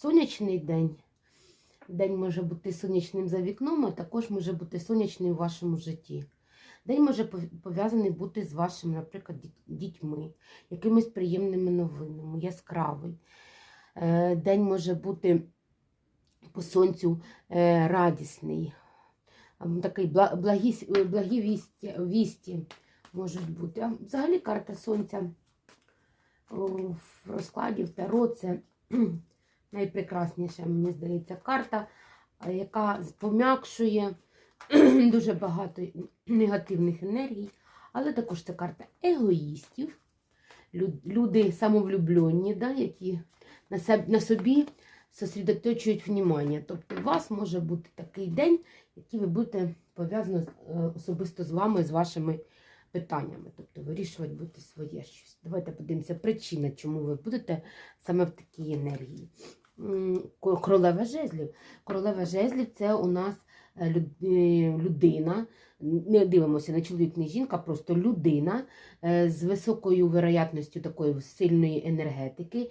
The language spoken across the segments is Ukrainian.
сонячний день. День може бути сонячним за вікном, а також може бути сонячним в вашому житті. День може пов'язаний бути з вашими, наприклад, дітьми, якимись приємними новинами, яскравий. Е, День може бути по сонцю е, радісний. Такий благі, вісті, можуть бути. А взагалі карта сонця в розкладі в Таро це найпрекрасніша, мені здається, карта, яка пом'якшує дуже багато негативних енергій, але також це карта егоїстів, люди самовлюблені, да, які на, собі сосредоточують внимання. Тобто у вас може бути такий день, який ви будете пов'язано з- е, особисто з вами, з вашими питаннями. Тобто вирішувати будете своє щось. Давайте подивимося причина, чому ви будете саме в такій енергії. Королева жезлів. Королева жезлів це у нас людина. Не дивимося на чоловік, не жінка, просто людина е, з високою вероятністю такої сильної енергетики,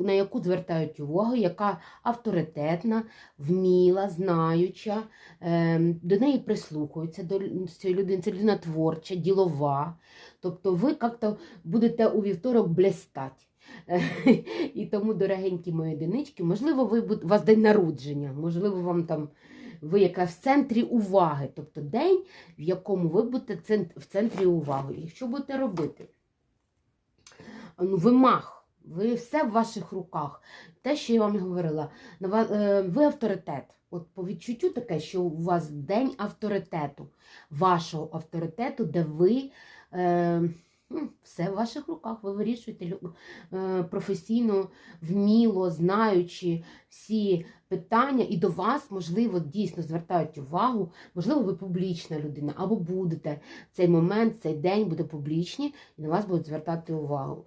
на яку- звертають увагу, яка авторитетна, вміла, знаюча, е, до неї прислухаються до цієї людини. Це людина творча, ділова. Тобто ви як-то будете у вівторок блистати. І тому, дорогенькі мої одинички, можливо, ви у вас день народження, можливо, вам там ви якраз в центрі уваги, тобто день, в якому ви будете в центрі уваги. І що будете робити? Ну, ви мах, ви все в ваших руках. Те, що я вам говорила, е, ви авторитет. От по відчуттю таке, що у вас день авторитету, вашого авторитету, де ви. Е, все в ваших руках, ви вирішуєте е, професійно, вміло, знаючи всі питання, і до вас, можливо, дійсно звертають увагу, можливо, ви публічна людина, або будете цей момент, цей день буде публічні, і на вас будуть звертати увагу.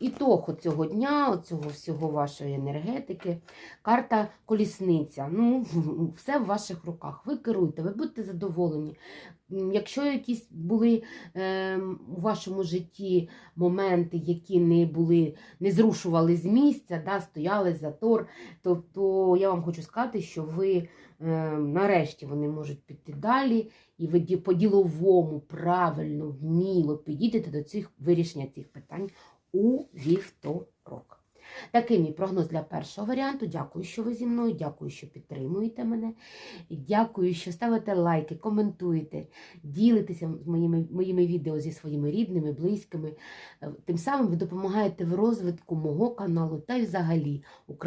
Ітог цього дня, цього всього вашої енергетики, карта колісниця. Ну, все в ваших руках. Ви керуєте, ви будете задоволені. Якщо якісь були ем, у вашому житті моменти, які не були, не зрушували з місця, да, стояли затор, то, то я вам хочу сказати, що ви ем, нарешті вони можуть піти далі, і ви по-діловому, правильно, вміло підійдете до цих вирішення цих питань у вівторок. Такий мій прогноз для першого варіанту. Дякую, що ви зі мною. Дякую, що підтримуєте мене. Дякую, що ставите лайки, коментуєте, ділитеся моїми, моїми відео зі своїми рідними, близькими. Е, Тим самим ви допомагаєте в розвитку мого каналу та й взагалі